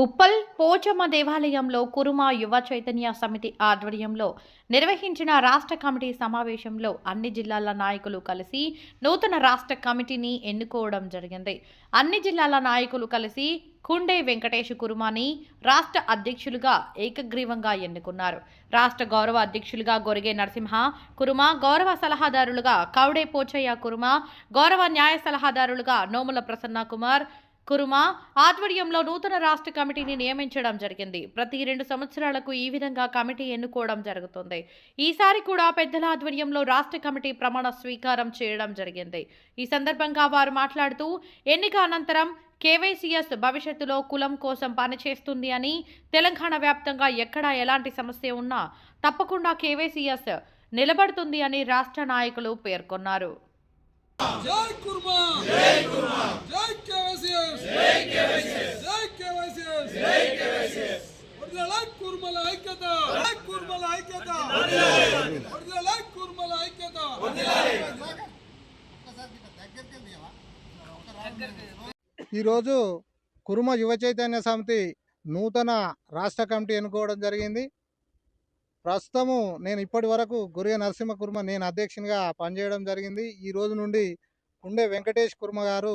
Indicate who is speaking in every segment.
Speaker 1: ఉప్పల్ పోచమ్మ దేవాలయంలో కురుమ యువ చైతన్య సమితి ఆధ్వర్యంలో నిర్వహించిన రాష్ట్ర కమిటీ సమావేశంలో అన్ని జిల్లాల నాయకులు కలిసి నూతన రాష్ట్ర కమిటీని ఎన్నుకోవడం జరిగింది. అన్ని జిల్లాల నాయకులు కలిసి కుండే వెంకటేష్ కురుమాని రాష్ట్ర అధ్యక్షులుగా ఏకగ్రీవంగా ఎన్నుకున్నారు. రాష్ట్ర గౌరవ అధ్యక్షులుగా గొరిగే నరసింహ కురుమ గౌరవ సలహాదారులుగా కౌడే పోచయ్య కురుమ గౌరవ న్యాయ సలహాదారులుగా నోముల ప్రసన్న కుమార్ కురుమా ఆధ్వర్యంలో నూతన రాష్ట్ర కమిటీని నియమించడం జరిగింది. ప్రతి రెండు సంవత్సరాలకు ఈ విధంగా కమిటీ ఎన్నుకోవడం జరుగుతుంది. ఈసారి కూడా పెద్దల ఆధ్వర్యంలో రాష్ట్ర కమిటీ ప్రమాణ స్వీకారం చేయడం జరిగింది. ఈ సందర్భంగా వారు మాట్లాడుతూ ఎన్నిక అనంతరం కేవైసీఎస్ భవిష్యత్తులో కులం కోసం పనిచేస్తుంది అని తెలంగాణ వ్యాప్తంగా ఎక్కడ ఎలాంటి సమస్య ఉన్నా తప్పకుండా కేవైసీఎస్ నిలబడుతుంది అని రాష్ట్ర నాయకులు పేర్కొన్నారు.
Speaker 2: జై కుర్మా జై కుర్మా జై కేవైసీఎస్. జై కేవైసీఎస్. జై కేవైసీఎస్. జై కేవైసీఎస్. ఒరిజినల్ కుర్మల ఐక్యత. జై కుర్మల ఐక్యత. ఒరిజినల్ కుర్మల ఐక్యత.
Speaker 3: ఈరోజు కురుమ యువ చైతన్య సమితి నూతన రాష్ట్ర కమిటీ ఎన్నుకోవడం జరిగింది. ప్రస్తుతము నేను ఇప్పటి వరకు గురియ నరసింహ కుర్మ నేను అధ్యక్షునిగా పనిచేయడం జరిగింది. ఈ రోజు నుండి కుండే వెంకటేష్ కుర్మ గారు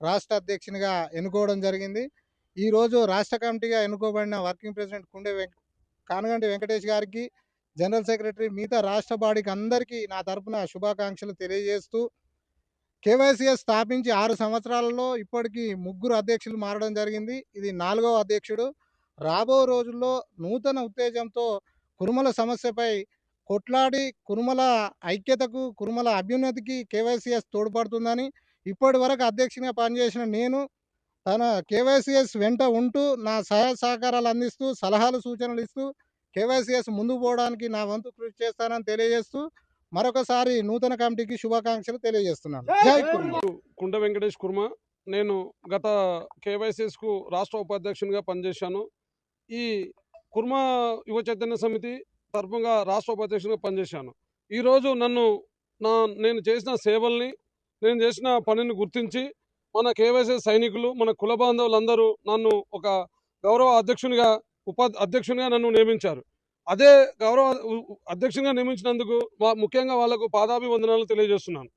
Speaker 3: రాష్ట్ర అధ్యక్షునిగా ఎన్నుకోవడం జరిగింది. ఈరోజు రాష్ట్ర కమిటీగా ఎన్నుకోబడిన వర్కింగ్ ప్రెసిడెంట్ కుండే వెంక కానగంటి వెంకటేష్ గారికి జనరల్ సెక్రటరీ మిగతా రాష్ట్ర బాడీకి అందరికీ నా తరపున శుభాకాంక్షలు తెలియజేస్తూ కేవైసీఎస్ స్థాపించి ఆరు సంవత్సరాలలో ఇప్పటికీ ముగ్గురు అధ్యక్షులు మారడం జరిగింది. ఇది నాలుగవ అధ్యక్షుడు. రాబో రోజుల్లో నూతన ఉత్తేజంతో కురుమల సమస్యపై కొట్లాడి కురుమల ఐక్యతకు కురుమల అభ్యున్నతికి కేవైసీఎస్ తోడ్పడుతుందని ఇప్పటి వరకు అధ్యక్షునిగా పనిచేసిన నేను తన కేవైసీఎస్ వెంట ఉంటూ నా సహాయ సహకారాలు అందిస్తూ సలహాలు సూచనలు ఇస్తూ కేవైసీఎస్ ముందుకు పోవడానికి నా వంతు కృషి చేస్తానని తెలియజేస్తూ మరొకసారి నూతన కమిటీకి శుభాకాంక్షలు తెలియజేస్తున్నాను. జై కుర్మ
Speaker 4: కుండ వెంకటేష్ కుర్మ నేను గత కేవైసీఎస్కు రాష్ట్ర ఉపాధ్యక్షునిగా పనిచేశాను. ఈ కుర్మ యువ చైతన్య సమితి తరఫుగా రాష్ట్ర ఉపాధ్యక్షుడిగా పనిచేశాను. ఈరోజు నన్ను నా నేను చేసిన సేవల్ని నేను చేసిన పనిని గుర్తించి మన కేవైసీ సైనికులు మన కుల బాంధవులందరూ నన్ను ఒక గౌరవ అధ్యక్షునిగా ఉపా అధ్యక్షునిగా నన్ను నియమించారు. అదే గౌరవ అధ్యక్షునిగా నియమించినందుకు వా- ముఖ్యంగా వాళ్ళకు పాదాభివందనాలు తెలియజేస్తున్నాను.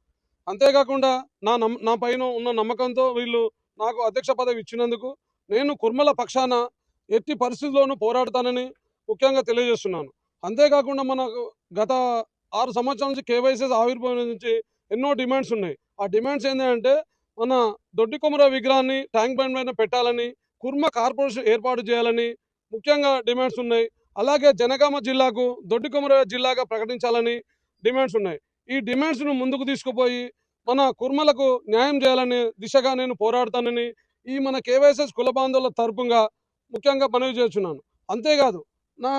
Speaker 4: అంతేకాకుండా నా నమ్ నా పైన ఉన్న నమ్మకంతో వీళ్ళు నాకు అధ్యక్ష పదవి ఇచ్చినందుకు నేను కుర్మల పక్షాన ఎట్టి పరిస్థితుల్లోనూ పోరాడతానని ముఖ్యంగా తెలియజేస్తున్నాను. అంతేకాకుండా మనకు గత ఆరు సంవత్సరాల నుంచి కేవైసీ ఆవిర్భావం నుంచి ఎన్నో డిమాండ్స్ ఉన్నాయి. ఆ డిమాండ్స్ ఏంటంటే మన దొడ్డి కొమర విగ్రహాన్ని ట్యాంక్ బండ్ పైన పెట్టాలని కుర్మ కార్పొరేషన్ ఏర్పాటు చేయాలని ముఖ్యంగా డిమాండ్స్ ఉన్నాయి. అలాగే జనగామ జిల్లాకు దొడ్డి కొమర జిల్లాగా ప్రకటించాలని డిమాండ్స్ ఉన్నాయి. ఈ డిమాండ్స్ను ముందుకు తీసుకుపోయి మన కుర్మలకు న్యాయం చేయాలనే దిశగా నేను పోరాడతానని ఈ మన కేవైఎస్ఎస్ కుల బాంధవుల తరపుగా ముఖ్యంగా మనవి చేస్తున్నాను. అంతేకాదు నా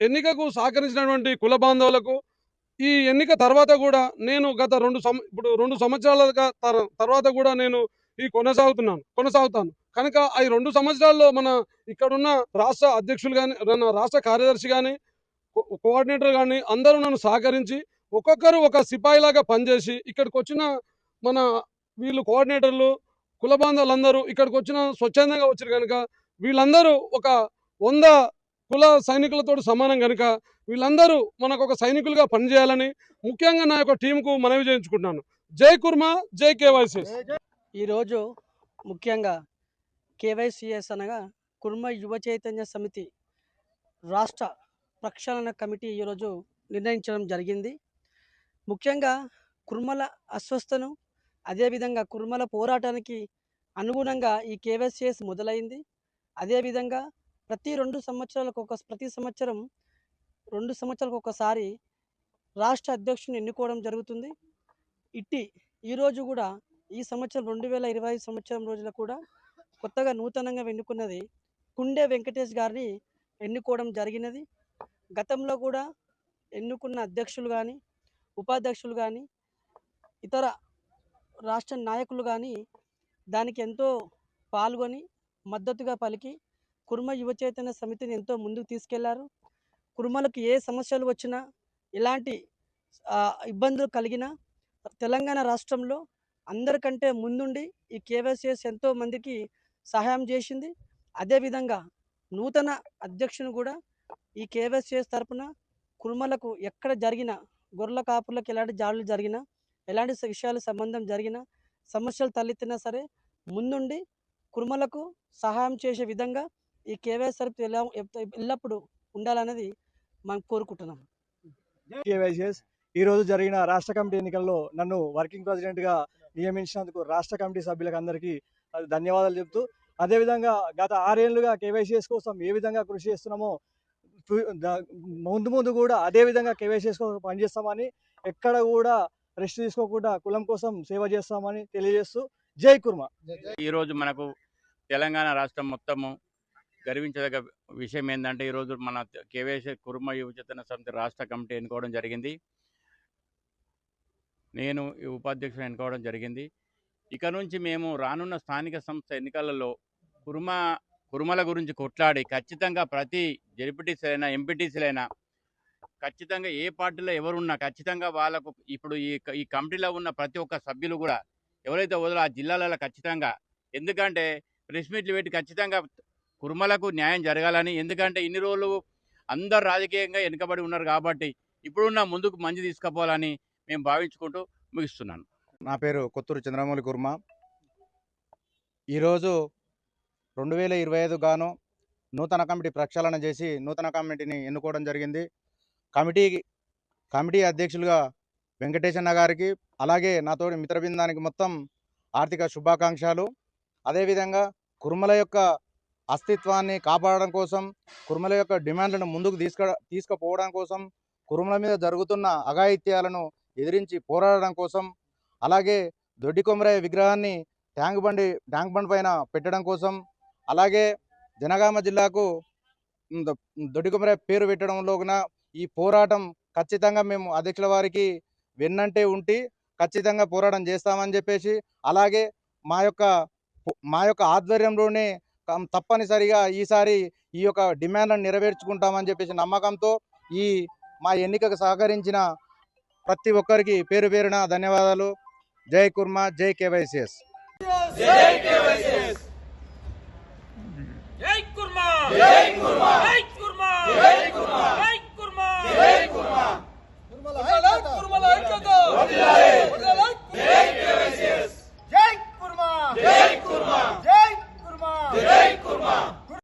Speaker 4: ఎన్నికకు సహకరించినటువంటి కుల బాంధవులకు ఈ ఎన్నిక తర్వాత కూడా నేను గత రెండు సం ఇప్పుడు రెండు సంవత్సరాలుగా తర్వాత కూడా నేను ఈ కొనసాగుతున్నాను కొనసాగుతాను. కనుక ఈ రెండు సంవత్సరాల్లో మన ఇక్కడున్న రాష్ట్ర అధ్యక్షులు కానీ రాష్ట్ర కార్యదర్శి కానీ కోఆర్డినేటర్ కానీ అందరూ నన్ను సహకరించి ఒక్కొక్కరు ఒక సిపాయిలాగా పనిచేసి ఇక్కడికి వచ్చిన మన వీళ్ళు కోఆర్డినేటర్లు కుల బాంధవులందరూ ఇక్కడికి వచ్చిన స్వచ్ఛందంగా వచ్చారు కనుక వీళ్ళందరూ ఒక వంద కుల సైనికులతో సమానం కనుక వీళ్ళందరూ మనకు ఒక సైనికులుగా పనిచేయాలని ముఖ్యంగా నా యొక్క టీంకు మనవి చేయించుకుంటున్నాను. జై కుర్మా జై కేవైసీఎస్
Speaker 5: ఈరోజు ముఖ్యంగా కేవైసీఎస్ అనగా కుర్మ యువ చైతన్య సమితి రాష్ట్ర ప్రక్షాళన కమిటీ ఈరోజు నిర్ణయించడం జరిగింది. ముఖ్యంగా కుర్మల అస్వస్థను అదేవిధంగా కుర్మల పోరాటానికి అనుగుణంగా ఈ కేవైసీఎస్ మొదలైంది. అదేవిధంగా ప్రతి రెండు సంవత్సరాలకు ఒక ప్రతి సంవత్సరం రెండు సంవత్సరాలకు ఒకసారి రాష్ట్ర అధ్యక్షుని ఎన్నుకోవడం జరుగుతుంది. ఇట్టి ఈరోజు కూడా ఈ సంవత్సరం రెండు వేల ఇరవై ఐదు సంవత్సరం రోజుల కూడా కొత్తగా నూతనంగా ఎన్నుకున్నది కుండే వెంకటేష్ గారిని ఎన్నుకోవడం జరిగినది. గతంలో కూడా ఎన్నుకున్న అధ్యక్షులు కానీ ఉపాధ్యక్షులు కానీ ఇతర రాష్ట్ర నాయకులు కానీ దానికి ఎంతో పాల్గొని మద్దతుగా పలికి కుర్మ యువ చైతన్య సమితిని ఎంతో ముందుకు తీసుకెళ్ళారు. కుర్మలకు ఏ సమస్యలు వచ్చినా ఎలాంటి ఇబ్బందులు కలిగినా తెలంగాణ రాష్ట్రంలో అందరికంటే ముందుండి ఈ కేవైసీఎస్ ఎంతో మందికి సహాయం చేసింది. అదేవిధంగా నూతన అధ్యక్షుని కూడా ఈ కేవైసీఎస్ తరపున కుర్మలకు ఎక్కడ జరిగిన గొర్రెల కాపులకు ఎలాంటి జాడులు జరిగినా ఎలాంటి విషయాలు సంబంధం జరిగినా సమస్యలు తలెత్తినా సరే ముందుండి కుర్మలకు సహాయం చేసే విధంగా ఈ కేవైసీ తరపు ఎలా ఎల్లప్పుడూ ఉండాలనేది మనం కోరుకుంటున్నాం.
Speaker 6: కేవైసీఎస్ ఈ రోజు జరిగిన రాష్ట్ర కమిటీ ఎన్నికల్లో నన్ను వర్కింగ్ ప్రెసిడెంట్గా నియమించినందుకు రాష్ట్ర కమిటీ సభ్యులకు అందరికీ అది ధన్యవాదాలు చెప్తూ అదేవిధంగా గత ఆరేళ్ళుగా కేవైసీఎస్ కోసం ఏ విధంగా కృషి చేస్తున్నామో ముందు ముందు కూడా అదే విధంగా కేవైసీఎస్ కోసం పనిచేస్తామని ఎక్కడ కూడా రెస్ట్ తీసుకోకుండా కులం కోసం సేవ చేస్తామని తెలియజేస్తూ జై కుర్మ.
Speaker 7: ఈరోజు మనకు తెలంగాణ రాష్ట్రం మొత్తము గర్వించదగ్గ విషయం ఏంటంటే ఈరోజు మన కేవైసీ కుర్మ యువచేతన సమితి రాష్ట్ర కమిటీ ఎన్నుకోవడం జరిగింది. నేను ఈ ఉపాధ్యక్షుడు ఎన్నుకోవడం జరిగింది. ఇక నుంచి మేము రానున్న స్థానిక సంస్థ ఎన్నికలలో కుర్మ కుర్మల గురించి కొట్లాడి ఖచ్చితంగా ప్రతి జెడ్పీటీసీలైనా ఎంపీటీసీలైనా ఖచ్చితంగా ఏ పార్టీలో ఎవరున్నా ఖచ్చితంగా వాళ్ళకు ఇప్పుడు ఈ ఈ కమిటీలో ఉన్న ప్రతి ఒక్క సభ్యులు కూడా ఎవరైతే వదలో ఆ జిల్లాలలో ఖచ్చితంగా. ఎందుకంటే ప్రెస్ మీట్లు పెట్టి ఖచ్చితంగా కుర్మలకు న్యాయం జరగాలని. ఎందుకంటే ఇన్ని రోజులు అందరు రాజకీయంగా వెనుకబడి ఉన్నారు కాబట్టి ఇప్పుడున్న ముందుకు మంచి తీసుకుపోవాలని మేము భావించుకుంటూ ముగిస్తున్నాను.
Speaker 8: నా పేరు కొత్తూరు చంద్రమౌళి కుర్మ. ఈరోజు రెండు వేల ఇరవై ఐదు గాను నూతన కమిటీ ప్రక్షాళన చేసి నూతన కమిటీని ఎన్నుకోవడం జరిగింది. కమిటీ కమిటీ అధ్యక్షులుగా వెంకటేశన్న గారికి అలాగే నాతోటి మిత్రబృందానికి మొత్తం ఆర్థిక శుభాకాంక్షలు. అదేవిధంగా కుర్మల యొక్క అస్తిత్వాన్ని కాపాడడం కోసం కుర్మల యొక్క డిమాండ్లను ముందుకు తీసుక తీసుకుపోవడం కోసం కుర్మల మీద జరుగుతున్న అఘాయిత్యాలను ఎదిరించి పోరాడడం కోసం అలాగే దొడ్డి కొమరయ్య విగ్రహాన్ని ట్యాంక్ బండి ట్యాంక్ బండ్ పైన పెట్టడం కోసం అలాగే జనగామ జిల్లాకు దొడ్డి కొమరయ్య పేరు పెట్టడంలో ఈ పోరాటం ఖచ్చితంగా మేము అధ్యక్షుల వారికి వెన్నంటే ఉంటి ఖచ్చితంగా పోరాటం చేస్తామని చెప్పేసి అలాగే మా యొక్క మా యొక్క ఆధ్వర్యంలోనే తప్పనిసరిగా ఈసారి ఈ యొక్క డిమాండ్లను నెరవేర్చుకుంటామని చెప్పేసి నమ్మకంతో ఈ మా ఎన్నికకు సహకరించిన ప్రతి ఒక్కరికి పేరు పేరున ధన్యవాదాలు. జై కుర్మా జై కేవైసిఎస్.